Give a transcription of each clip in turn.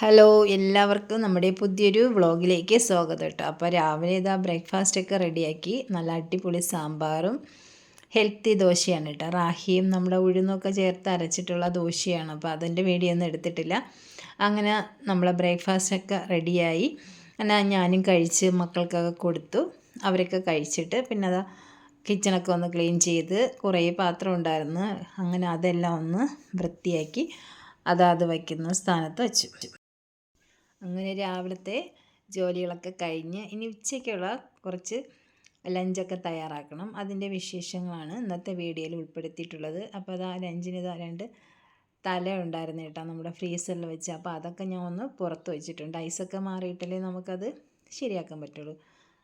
Hello എല്ലാവർക്കും നമ്മുടെ പുതിയൊരു വ്ളോഗിലേക്ക് സ്വാഗതം കേട്ടോ. അപ്പോൾ രാവിലെ ഇതാ ബ്രേക്ക്ഫാസ്റ്റൊക്കെ റെഡിയാക്കി. നല്ല അടിപൊളി സാമ്പാറും ഹെൽത്തി ദോശയാണ് കേട്ടോ. റാഹിയും നമ്മുടെ ഉഴുന്നൊക്കെ ചേർത്ത് അരച്ചിട്ടുള്ള ദോശയാണ്. അപ്പോൾ അതിന്റെ വീഡിയോ ഒന്നും എടുത്തിട്ടില്ല. അങ്ങനെ നമ്മളെ ബ്രേക്ക്ഫാസ്റ്റൊക്കെ റെഡിയായി. അങ്ങനെ ഞാനും കഴിച്ച് മക്കൾക്കൊക്കെ കൊടുത്തു. അവരൊക്കെ കഴിച്ചിട്ട് പിന്നെ അതാ കിച്ചണൊക്കെ ഒന്ന് ക്ലീൻ ചെയ്ത് കുറേ പാത്രം ഉണ്ടായിരുന്നു. അങ്ങനെ അതെല്ലാം ഒന്ന് വൃത്തിയാക്കി അതാത് വയ്ക്കുന്ന സ്ഥാനത്ത് വെച്ചു. അങ്ങനെ രാവിലത്തെ ജോലികളൊക്കെ കഴിഞ്ഞ് ഇനി ഉച്ചയ്ക്കുള്ള കുറച്ച് ലഞ്ചൊക്കെ തയ്യാറാക്കണം. അതിന്റെ വിശേഷങ്ങളാണ് ഇന്നത്തെ വീഡിയോയിൽ ഉൾപ്പെടുത്തിയിട്ടുള്ളത്. അപ്പോൾ അത് ആ ലഞ്ചിന് രണ്ട് തല ഉണ്ടായിരുന്നു കേട്ടോ നമ്മുടെ ഫ്രീസറിൽ വെച്ച്. അപ്പോൾ അതൊക്കെ ഞാൻ ഒന്ന് പുറത്ത് വെച്ചിട്ടുണ്ട്. ഐസൊക്കെ മാറിയിട്ടല്ലേ നമുക്കത് ശരിയാക്കാൻ പറ്റുള്ളൂ.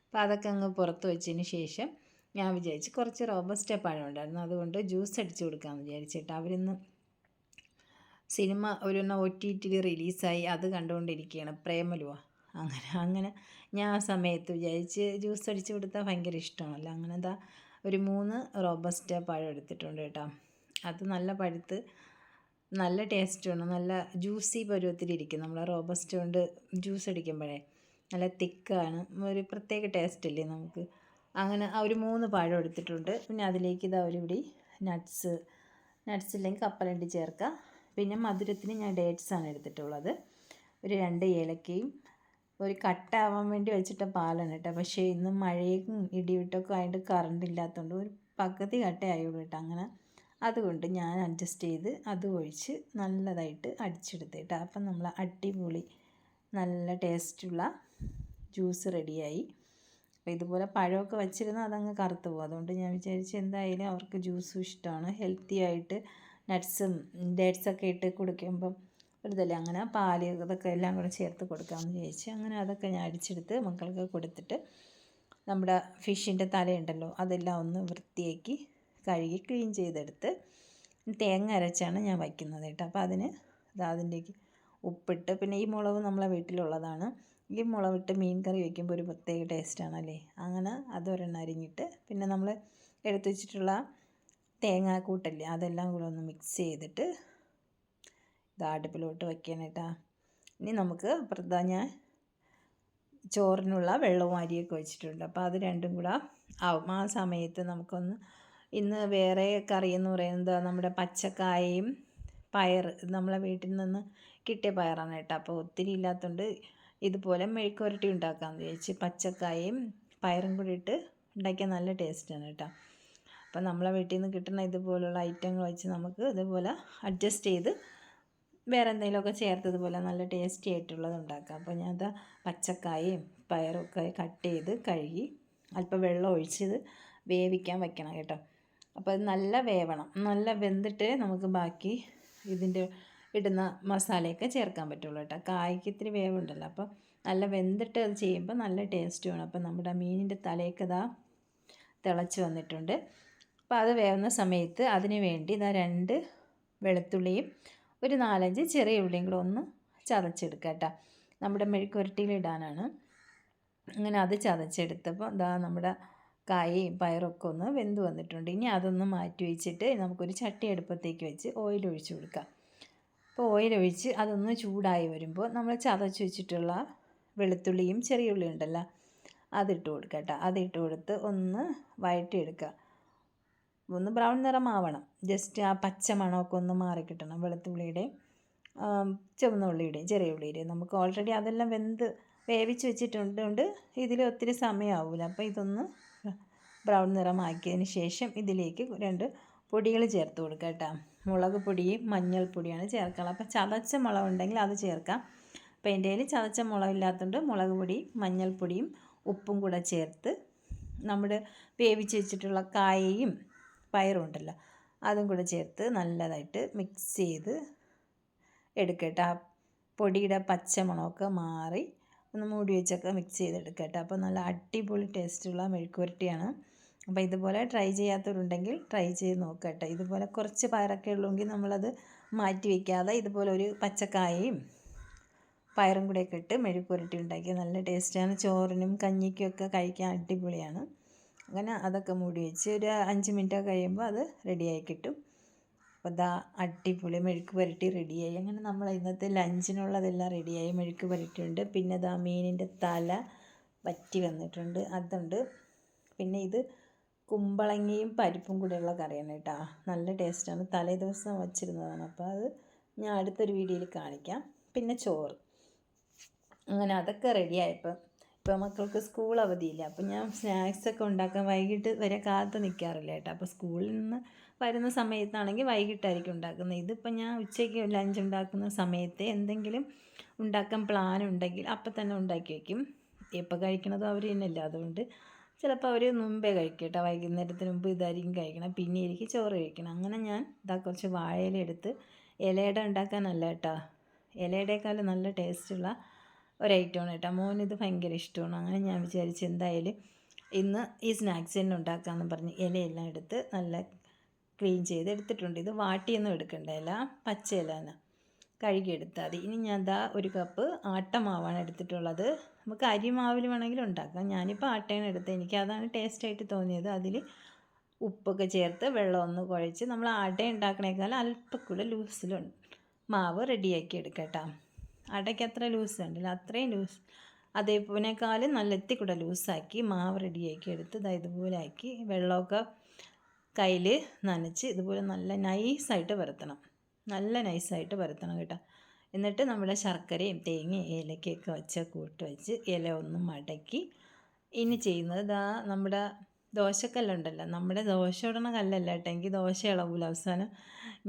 അപ്പോൾ അതൊക്കെ അങ്ങ് പുറത്ത് വെച്ചതിന് ശേഷം ഞാൻ വിചാരിച്ച് കുറച്ച് റോബസ്റ്റ പഴം ഉണ്ടായിരുന്നു. അതുകൊണ്ട് ജ്യൂസ് അടിച്ച് കൊടുക്കാമെന്ന് വിചാരിച്ചിട്ട് അവരിന്ന് സിനിമ ഒരു ഒ ടി ടിയിൽ റിലീസായി അത് കണ്ടുകൊണ്ടിരിക്കുകയാണ് പ്രേമലുവ. അങ്ങനെ അങ്ങനെ ഞാൻ ആ സമയത്ത് വിചാരിച്ച് ജ്യൂസ് അടിച്ച് കൊടുത്താൽ ഭയങ്കര ഇഷ്ടമാണല്ലോ. അങ്ങനെ എന്താ ഒരു മൂന്ന് റോബസ്റ്റ പഴം എടുത്തിട്ടുണ്ട് കേട്ടോ. അത് നല്ല പഴുത്ത് നല്ല ടേസ്റ്റുമാണ് നല്ല ജ്യൂസി പരുവത്തിലിരിക്കും. നമ്മൾ റോബസ്റ്റ കൊണ്ട് ജ്യൂസ് അടിക്കുമ്പോഴേ നല്ല തിക്കാണ്. ഒരു പ്രത്യേക ടേസ്റ്റ് അല്ലേ നമുക്ക്. അങ്ങനെ ആ ഒരു മൂന്ന് പഴം എടുത്തിട്ടുണ്ട്. പിന്നെ അതിലേക്ക് ഇതാ ഒരു പിടി നട്ട്സ് നട്ട്സ് ഇല്ലെങ്കിൽ കപ്പലണ്ടി ചേർക്കാം. പിന്നെ മധുരത്തിന് ഞാൻ ഡേറ്റ്സ് ആണ് എടുത്തിട്ടുള്ളത്. ഒരു രണ്ട് ഏലക്കയും ഒരു കട്ടാവാൻ വേണ്ടി വെച്ചിട്ട പാലാണ് കേട്ടോ. പക്ഷേ ഇന്ന് മഴയും ഇടിവിട്ടൊക്കെ ആയിട്ട് കറണ്ട് ഇല്ലാത്തതുകൊണ്ട് ഒരു പകുതി കട്ടയായുള്ളൂ കേട്ടോ അങ്ങനെ. അതുകൊണ്ട് ഞാൻ അഡ്ജസ്റ്റ് ചെയ്ത് അത് ഒഴിച്ച് നല്ലതായിട്ട് അടിച്ചെടുത്ത് കേട്ടോ. അപ്പം നമ്മൾ അടിപൊളി നല്ല ടേസ്റ്റുള്ള ജ്യൂസ് റെഡിയായി അപ്പോൾ ഇതുപോലെ പഴമൊക്കെ വെച്ചിരുന്നാൽ അതങ്ങ് കറുത്ത് പോകും. അതുകൊണ്ട് ഞാൻ വിചാരിച്ചു എന്തായാലും അവർക്ക് ജ്യൂസും ഇഷ്ടമാണ്. ഹെൽത്തി ആയിട്ട് നട്ട്സും ഡേറ്റ്സൊക്കെ ഇട്ട് കുടിക്കുമ്പം ഒരിതല്ലേ അങ്ങനെ പാൽ ഇതൊക്കെ എല്ലാം കൂടെ ചേർത്ത് കൊടുക്കാമെന്ന് ചോദിച്ചു അങ്ങനെ അതൊക്കെ ഞാൻ അടിച്ചെടുത്ത് മക്കൾക്ക് കൊടുത്തിട്ട് നമ്മുടെ ഫിഷിന്റെ തലയുണ്ടല്ലോ അതെല്ലാം ഒന്ന് വൃത്തിയാക്കി കഴുകി ക്ലീൻ ചെയ്തെടുത്ത് തേങ്ങ അരച്ചാണ് ഞാൻ വയ്ക്കുന്നത് കേട്ടോ. അപ്പോൾ അതിന് അതിന്റേക്ക് ഉപ്പിട്ട് പിന്നെ ഈ മുളക് നമ്മളെ വീട്ടിലുള്ളതാണ്. ഈ മുളകിട്ട് മീൻ കറി വയ്ക്കുമ്പോൾ ഒരു പ്രത്യേക ടേസ്റ്റാണല്ലേ അങ്ങനെ അതൊരെണ്ണം അരിഞ്ഞിട്ട് പിന്നെ നമ്മൾ എടുത്തു വെച്ചിട്ടുള്ള തേങ്ങാക്കൂട്ടല്ലേ അതെല്ലാം കൂടെ ഒന്ന് മിക്സ് ചെയ്തിട്ട് ഇത് അടുപ്പിലോട്ട് വയ്ക്കാനായിട്ടാ ഇനി നമുക്ക് അപ്പുറത്താ ഞാൻ ചോറിനുള്ള വെള്ളവും അരിയൊക്കെ വെച്ചിട്ടുണ്ട്. അപ്പോൾ അത് രണ്ടും കൂടെ ആവും. ആ സമയത്ത് നമുക്കൊന്ന് ഇന്ന് വേറെ കറി എന്ന് പറയുന്നത് നമ്മുടെ പച്ചക്കായയും പയർ നമ്മളെ വീട്ടിൽ നിന്ന് കിട്ടിയ പയറാണ് കേട്ടോ. അപ്പോൾ ഒത്തിരി ഇല്ലാത്തതുകൊണ്ട് ഇതുപോലെ മെഴുക്കുരട്ടി ഉണ്ടാക്കാമെന്ന് വിചാരിച്ച് പച്ചക്കായയും പയറും കൂടി ഇട്ട് ഉണ്ടാക്കിയാൽ നല്ല ടേസ്റ്റാണ് കേട്ടോ. അപ്പം നമ്മളെ വീട്ടിൽ നിന്ന് കിട്ടുന്ന ഇതുപോലുള്ള ഐറ്റങ്ങൾ വെച്ച് നമുക്ക് ഇതുപോലെ അഡ്ജസ്റ്റ് ചെയ്ത് വേറെ എന്തെങ്കിലുമൊക്കെ ചേർത്തതുപോലെ നല്ല ടേസ്റ്റി ആയിട്ടുള്ളത് ഉണ്ടാക്കാം. അപ്പോൾ ഞാൻ അത് പച്ചക്കായയും പയറൊക്കെ കട്ട് ചെയ്ത് കഴുകി അല്പം വെള്ളം ഒഴിച്ചത് വേവിക്കാൻ വെക്കണം കേട്ടോ. അപ്പോൾ നല്ല വേവണം. നല്ല വെന്തിട്ട് നമുക്ക് ബാക്കി ഇതിന്റെ ഇടുന്ന മസാലയൊക്കെ ചേർക്കാൻ പറ്റുള്ളൂ കേട്ടോ. കായ്ക്ക് ഇത്തിരി വേവുണ്ടല്ലോ. അപ്പോൾ നല്ല വെന്തിട്ട് അത് ചെയ്യുമ്പോൾ നല്ല ടേസ്റ്റ് വേണം. അപ്പോൾ നമ്മുടെ മീനിന്റെ തലയൊക്കെ ഇതാ തിളച്ച് വന്നിട്ടുണ്ട്. അപ്പോൾ അത് വേവുന്ന സമയത്ത് അതിന് വേണ്ടി ഇതാ രണ്ട് വെളുത്തുള്ളിയും ഒരു നാലഞ്ച് ചെറിയ ഉള്ളിയും കൂടെ ഒന്ന് ചതച്ചെടുക്കുക കേട്ടോ. നമ്മുടെ മെഴുക്കുരട്ടിയിലിടാനാണ് അങ്ങനെ അത് ചതച്ചെടുത്തപ്പോൾ ഇതാ നമ്മുടെ കായയും പയറൊക്കെ ഒന്ന് വെന്ത് വന്നിട്ടുണ്ട്. ഇനി അതൊന്ന് മാറ്റി വെച്ചിട്ട് നമുക്കൊരു ചട്ടി അടുപ്പത്തേക്ക് വെച്ച് ഓയിൽ ഒഴിച്ച് കൊടുക്കാം. അപ്പോൾ ഓയിൽ ഒഴിച്ച് അതൊന്ന് ചൂടായി വരുമ്പോൾ നമ്മൾ ചതച്ച് വെച്ചിട്ടുള്ള വെളുത്തുള്ളിയും ചെറിയ ഉള്ളിയും ഉണ്ടല്ലോ അതിട്ട് കൊടുക്കുക കേട്ടോ. അതിട്ട് കൊടുത്ത് ഒന്ന് വഴറ്റിയെടുക്കുക. ഒന്ന് ബ്രൗൺ നിറമാവണം. ജസ്റ്റ് ആ പച്ച മണമൊക്കെ ഒന്ന് മാറിക്കിട്ടണം. വെളുത്തുള്ളിയുടെയും ചുവന്ന ഉള്ളിയുടെയും ചെറിയ ഉള്ളിയുടെയും. നമുക്ക് ഓൾറെഡി അതെല്ലാം വെന്ത് വേവിച്ച് വെച്ചിട്ടുണ്ട് ഇതിൽ ഒത്തിരി സമയമാവില്ല അപ്പോൾ ഇതൊന്ന് ബ്രൗൺ നിറമാക്കിയതിന് ശേഷം ഇതിലേക്ക് രണ്ട് പൊടികൾ ചേർത്ത് കൊടുക്കുക കേട്ടോ. മുളക് പൊടിയും മഞ്ഞൾപ്പൊടിയാണ് ചേർക്കുക അപ്പോൾ ചതച്ച മുളക് ഉണ്ടെങ്കിൽ അത് ചേർക്കാം. അപ്പോൾ എന്റെ കയ്യിൽ ചതച്ച മുളകില്ലാത്തതുകൊണ്ട് മുളക് പൊടി മഞ്ഞൾപ്പൊടിയും ഉപ്പും കൂടെ ചേർത്ത് നമ്മുടെ വേവിച്ച് വെച്ചിട്ടുള്ള കായയും പയറും ഉണ്ടല്ലോ അതും കൂടെ ചേർത്ത് നല്ലതായിട്ട് മിക്സ് ചെയ്ത് എടുക്കട്ടെ ആ പൊടിയുടെ പച്ചമണമൊക്കെ മാറി ഒന്ന് മൂടി വെച്ചൊക്കെ മിക്സ് ചെയ്തെടുക്കട്ടെ അപ്പോൾ നല്ല അടിപൊളി ടേസ്റ്റുള്ള മെഴുക്കുവരട്ടിയാണ് അപ്പോൾ ഇതുപോലെ ട്രൈ ചെയ്യാത്തവരുണ്ടെങ്കിൽ ട്രൈ ചെയ്ത് നോക്കട്ടെ ഇതുപോലെ കുറച്ച് പയറൊക്കെ ഉള്ളെങ്കിൽ നമ്മളത് മാറ്റി വയ്ക്കാതെ ഇതുപോലെ ഒരു പച്ചക്കായയും പയറും കൂടെയൊക്കെ ഇട്ട് മെഴുക്കുരട്ടി ഉണ്ടാക്കി നല്ല ടേസ്റ്റാണ് ചോറിനും കഞ്ഞിക്കും ഒക്കെ കഴിക്കാൻ അടിപൊളിയാണ്. അങ്ങനെ അതൊക്കെ മൂടി വെച്ച് ഒരു അഞ്ച് മിനിറ്റ് കഴിയുമ്പോൾ അത് റെഡിയായി കിട്ടും. അപ്പോൾ ഇതാ അടിപൊളി മെഴുക്ക് പുരട്ടി റെഡിയായി അങ്ങനെ നമ്മൾ ഇന്നത്തെ ലഞ്ചിനുള്ളതെല്ലാം റെഡിയായി മെഴുക്ക് പുരട്ടിയുണ്ട് പിന്നെ ഇതാ മീനിന്റെ തല വറ്റി വന്നിട്ടുണ്ട്. അതുണ്ട്. പിന്നെ ഇത് കുമ്പളങ്ങയും പരിപ്പും കൂടെയുള്ള കറിയാണ് കേട്ടോ. നല്ല ടേസ്റ്റാണ് തലേ ദിവസം വച്ചിരുന്നതാണ്. അപ്പോൾ അത് ഞാൻ അടുത്തൊരു വീഡിയോയിൽ കാണിക്കാം. പിന്നെ ചോറ്. അങ്ങനെ അതൊക്കെ റെഡിയായപ്പോൾ ഇപ്പോൾ മക്കൾക്ക് സ്കൂൾ അവധിയില്ല. അപ്പോൾ ഞാൻ സ്നാക്സൊക്കെ ഉണ്ടാക്കാൻ വൈകിട്ട് വരെ കാത്തു നിൽക്കാറില്ല കേട്ടോ. അപ്പോൾ സ്കൂളിൽ നിന്ന് വരുന്ന സമയത്താണെങ്കിൽ വൈകിട്ടായിരിക്കും ഉണ്ടാക്കുന്നത്. ഇതിപ്പോൾ ഞാൻ ഉച്ചയ്ക്ക് ലഞ്ച് ഉണ്ടാക്കുന്ന സമയത്ത് എന്തെങ്കിലും ഉണ്ടാക്കാൻ പ്ലാൻ ഉണ്ടെങ്കിൽ അപ്പം തന്നെ ഉണ്ടാക്കി വയ്ക്കും. എപ്പോൾ കഴിക്കണതും അവർ തന്നെയല്ല അതുകൊണ്ട്. ചിലപ്പോൾ അവർ മുമ്പേ കഴിക്കും കേട്ടോ. വൈകുന്നേരത്തിന് മുമ്പ് ഇതായിരിക്കും കഴിക്കണം പിന്നെ എനിക്ക് ചോറ് കഴിക്കണം. അങ്ങനെ ഞാൻ ഇതാ കുറച്ച് വാഴയില എടുത്ത് ഇലയുടെ ഉണ്ടാക്കാനല്ല കേട്ടോ. ഇലയുടെക്കാളും നല്ല ടേസ്റ്റുള്ള ഒരു ഐറ്റമാണ് കേട്ടോ. ഇത് ഭയങ്കര ഇഷ്ടമാണ്. അങ്ങനെ ഞാൻ വിചാരിച്ചു എന്തായാലും ഇന്ന് ഈ സ്നാക്സ് തന്നെ ഉണ്ടാക്കാമെന്ന് പറഞ്ഞ് ഇലയെല്ലാം എടുത്ത് നല്ല ക്ലീൻ ചെയ്ത് എടുത്തിട്ടുണ്ട്. ഇത് വാട്ടിയൊന്നും എടുക്കണ്ട ഇല പച്ച ഇലന്ന് കഴുകിയെടുത്താൽ മതി. ഇനി ഞാൻ ദാ ഒരു കപ്പ് ആട്ടമാവാണ് എടുത്തിട്ടുള്ളത്. നമുക്ക് അരിമാവിൽ വേണമെങ്കിലും ഉണ്ടാക്കാം. ഞാനിപ്പോൾ ആട്ടയാണ് എടുത്തത്. എനിക്ക് അതാണ് ടേസ്റ്റായിട്ട് തോന്നിയത്. അതിൽ ഉപ്പൊക്കെ ചേർത്ത് വെള്ളം ഒന്ന് കുഴച്ച് നമ്മൾ ആട്ട ഉണ്ടാക്കണേക്കാൾ അല്പം കൂടെ ലൂസിലുണ്ട് മാവ് റെഡിയാക്കി എടുക്കട്ടോ അടയ്ക്ക് അത്ര ലൂസ് ഉണ്ടല്ലോ. അത്രയും ലൂസ് അതേപോലെക്കാളും നല്ല എത്തിക്കൂടെ ലൂസാക്കി മാവ് റെഡിയാക്കി എടുത്ത് ഇതാ ഇതുപോലെ ആക്കി വെള്ളമൊക്കെ കയ്യിൽ നനച്ച് ഇതുപോലെ നല്ല നൈസായിട്ട് പരത്തണം നല്ല നൈസായിട്ട് പരത്തണം കേട്ടോ. എന്നിട്ട് നമ്മുടെ ശർക്കരയും തേങ്ങയും ഏലക്കയൊക്കെ വെച്ച് കൂട്ട് വെച്ച് ഇല ഒന്ന് മടക്കി. ഇനി ചെയ്യുന്നത് ഇതാ നമ്മുടെ ദോശക്കല്ലുണ്ടല്ലോ. നമ്മുടെ ദോശ ഇടണ കല്ലല്ല കേട്ടോ. എനിക്ക് ദോശ ഇളവൂല. അവസാനം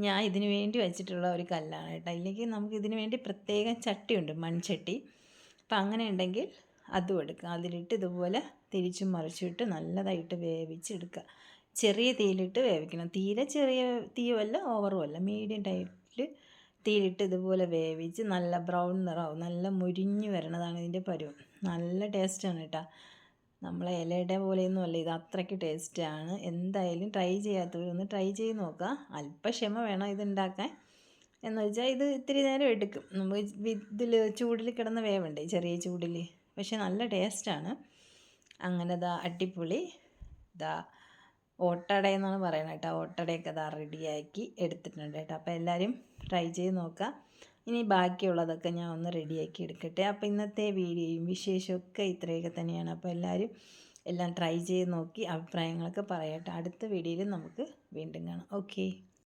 ഞാൻ ഇതിന് വേണ്ടി വെച്ചിട്ടുള്ള ഒരു കല്ലാണ് കേട്ടോ. ഇല്ലെങ്കിൽ നമുക്ക് ഇതിന് വേണ്ടി പ്രത്യേകം ചട്ടിയുണ്ട് മൺചട്ടി. അപ്പം അങ്ങനെ ഉണ്ടെങ്കിൽ അതും എടുക്കുക അതിലിട്ട് ഇതുപോലെ തിരിച്ചും മറിച്ചിട്ട് നല്ലതായിട്ട് വേവിച്ചെടുക്കുക. ചെറിയ തീയിലിട്ട് വേവിക്കണം. തീരെ ചെറിയ തീയുമല്ല ഓവറും അല്ല മീഡിയം ടൈപ്പിൽ തീയിലിട്ട് ഇതുപോലെ വേവിച്ച് നല്ല ബ്രൗൺ നിറാവും നല്ല മുരിഞ്ഞു വരണതാണ് ഇതിന്റെ പരുവം. നല്ല ടേസ്റ്റാണ് കേട്ടോ. നമ്മളെ ഇലയുടെ പോലെയൊന്നും അല്ല ഇത് അത്രയ്ക്ക് ടേസ്റ്റാണ് എന്തായാലും ട്രൈ ചെയ്യാത്തവരൊന്ന് ട്രൈ ചെയ്ത് നോക്കുക. അല്പ ക്ഷമ വേണം ഇതുണ്ടാക്കാൻ. എന്ന് വെച്ചാൽ ഇത് ഇത്തിരി നേരം എടുക്കും. നമുക്ക് ഇതിൽ ചൂടിൽ കിടന്ന് വേവണ്ടേ ചെറിയ ചൂടിൽ പക്ഷേ നല്ല ടേസ്റ്റാണ് അങ്ങനെ ദാ അടിപൊളി. ദാ ഓട്ടട എന്നാണ് പറയുന്നത് കേട്ടോ. ഓട്ടടയൊക്കെ ദാ റെഡിയാക്കി എടുത്തിട്ടുണ്ട് കേട്ടോ. അപ്പോൾ എല്ലാവരും ട്രൈ ചെയ്ത് നോക്കുക. ഇനി ബാക്കിയുള്ളതൊക്കെ ഞാൻ ഒന്ന് റെഡിയാക്കി എടുക്കട്ടെ. അപ്പോൾ ഇന്നത്തെ വീഡിയോയും വിശേഷമൊക്കെ ഇത്രയൊക്കെ തന്നെയാണ്. അപ്പോൾ എല്ലാവരും എല്ലാം ട്രൈ ചെയ്ത് നോക്കി അഭിപ്രായങ്ങളൊക്കെ പറയട്ടെ. അടുത്ത വീഡിയോയിൽ നമുക്ക് വീണ്ടും കാണാം. ഓക്കെ.